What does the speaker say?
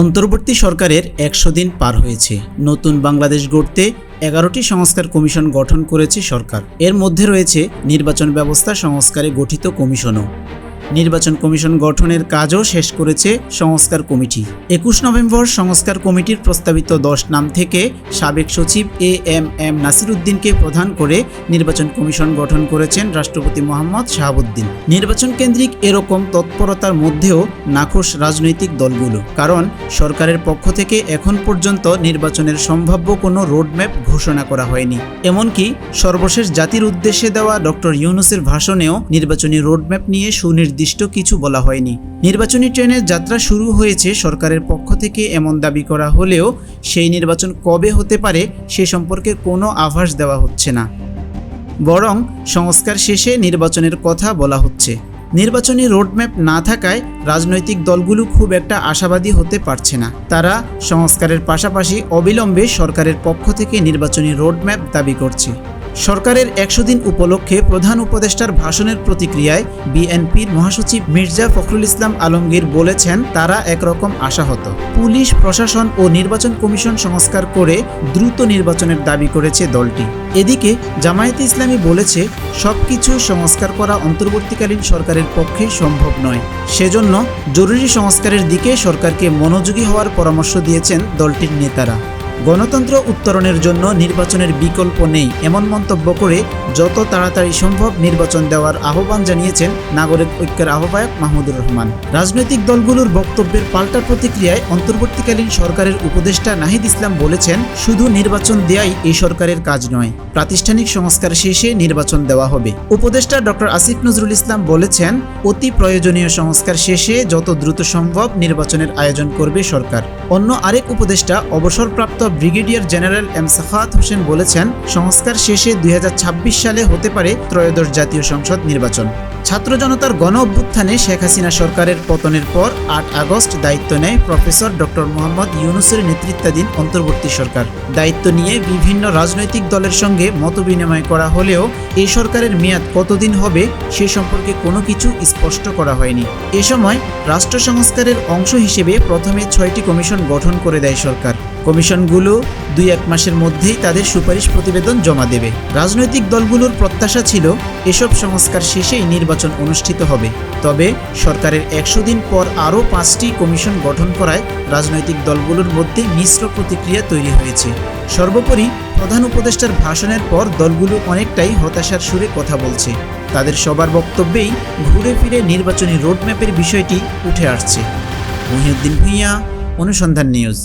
অন্তর্বর্তী সরকারের একশো দিন পার হয়েছে। নতুন বাংলাদেশ গড়তে এগারোটি সংস্কার কমিশন গঠন করেছে সরকার। এর মধ্যে রয়েছে নির্বাচন ব্যবস্থা সংস্কারে গঠিত কমিশনও। নির্বাচন কমিশন গঠনের কাজও শেষ করেছে সংস্কার কমিটি। একুশ নভেম্বর সংস্কার কমিটির প্রস্তাবিত দশ নাম থেকে সাবেক সচিব এ এম এম নাসিরুদ্দিনকে প্রধান করে নির্বাচন কমিশন গঠন করেছেন রাষ্ট্রপতি মোহাম্মদ শাহাবুদ্দিন। নির্বাচন কেন্দ্রিক এরকম তৎপরতার মধ্যেও নাখোশ রাজনৈতিক দলগুলো, কারণ সরকারের পক্ষ থেকে এখন পর্যন্ত নির্বাচনের সম্ভাব্য কোনো রোডম্যাপ ঘোষণা করা হয়নি। এমনকি সর্বশেষ জাতির উদ্দেশ্যে দেওয়া ডক্টর ইউনুসের ভাষণেও নির্বাচনী রোডম্যাপ নিয়ে সুনির্দিষ্ট কিছু বলা হয়নি। নির্বাচনী ট্রেনের যাত্রা শুরু হয়েছে সরকারের পক্ষ থেকে এমন দাবি করা হলেও সেই নির্বাচন কবে হতে পারে সে সম্পর্কে কোনো আভাস দেওয়া হচ্ছে না। বরং সংস্কার শেষে নির্বাচনের কথা বলা হচ্ছে। নির্বাচনী রোডম্যাপ না থাকায় রাজনৈতিক দলগুলো খুব একটা আশাবাদী হতে পারছে না। তারা সংস্কারের পাশাপাশি অবিলম্বে সরকারের পক্ষ থেকে নির্বাচনী রোডম্যাপ দাবি করছে। সরকারের একশো দিন উপলক্ষে প্রধান উপদেষ্টার ভাষণের প্রতিক্রিয়ায় বিএনপির মহাসচিব মির্জা ফখরুল ইসলাম আলমগীর বলেছেন, তারা একরকম আশাহত। পুলিশ, প্রশাসন ও নির্বাচন কমিশন সংস্কার করে দ্রুত নির্বাচনের দাবি করেছে দলটি। এদিকে জামায়াতে ইসলামী বলেছে, সবকিছু সংস্কার করা অন্তর্বর্তীকালীন সরকারের পক্ষে সম্ভব নয়। সেজন্য জরুরি সংস্কারের দিকে সরকারকে মনোযোগী হওয়ার পরামর্শ দিয়েছেন দলটির নেতারা। গণতন্ত্র উত্তরণের জন্য নির্বাচনের বিকল্প নেই, এমন মন্তব্য করে যত তাড়াতাড়ি সম্ভব নির্বাচন দেওয়ার আহ্বান জানিয়েছেন নাগরিক ঐক্যের আহ্বায়ক মাহমুদুর রহমান। রাজনৈতিক দলগুলোর বক্তব্যের পাল্টা প্রতিক্রিয়ায় অন্তর্বর্তীকালীন সরকারের উপদেষ্টা নাহিদ ইসলাম বলেছেন, শুধু নির্বাচন দেয়াই এই সরকারের কাজ নয়, প্রাতিষ্ঠানিক সংস্কার শেষে নির্বাচন দেওয়া হবে। উপদেষ্টা ডক্টর আসিফ নজরুল ইসলাম বলেছেন, অতি প্রয়োজনীয় সংস্কার শেষে যত দ্রুত সম্ভব নির্বাচনের আয়োজন করবে সরকার। অন্য আরেক উপদেষ্টা অবসরপ্রাপ্ত ব্রিগেডিয়ার জেনারেল এম সাফাত হোসেন বলেছেন, সংস্কার শেষে দুই হাজার ছাব্বিশ সালে হতে পারে ত্রয়োদশ জাতীয় সংসদ নির্বাচন। ছাত্র জনতার গণ অভ্যুত্থানে শেখ হাসিনা সরকারের পতনের পর আট আগস্ট দায়িত্ব নেয় প্রফেসর ডক্টর মোহাম্মদ ইউনুসের নেতৃত্বাধীন অন্তর্বর্তী সরকার। দায়িত্ব নিয়ে বিভিন্ন রাজনৈতিক দলের সঙ্গে মতবিনিময় করা হলেও এই সরকারের মেয়াদ কতদিন হবে সে সম্পর্কে কোনো কিছু স্পষ্ট করা হয়নি। এ সময় রাষ্ট্র সংস্কারের অংশ হিসেবে প্রথমে ছয়টি কমিশন গঠন করে দেয় সরকার। কমিশনগুলো দুই এক মাসের মধ্যেই তাদের সুপারিশ প্রতিবেদন জমা দেবে। রাজনৈতিক দলগুলোর প্রত্যাশা ছিল এসব সংস্কার শেষেই নির্বাচন অনুষ্ঠিত হবে। তবে সরকারের একশো দিন পর আরও পাঁচটি কমিশন গঠন করায় রাজনৈতিক দলগুলোর মধ্যে মিশ্র প্রতিক্রিয়া তৈরি হয়েছে। সর্বোপরি প্রধান উপদেষ্টার ভাষণের পর দলগুলো অনেকটাই হতাশার সুরে কথা বলছে। তাদের সবার বক্তব্যেই ঘুরে ফিরে নির্বাচনী রোডম্যাপের বিষয়টি উঠে আসছে। মহিউদ্দিন ভূঁইয়া, অনুসন্ধান নিউজ।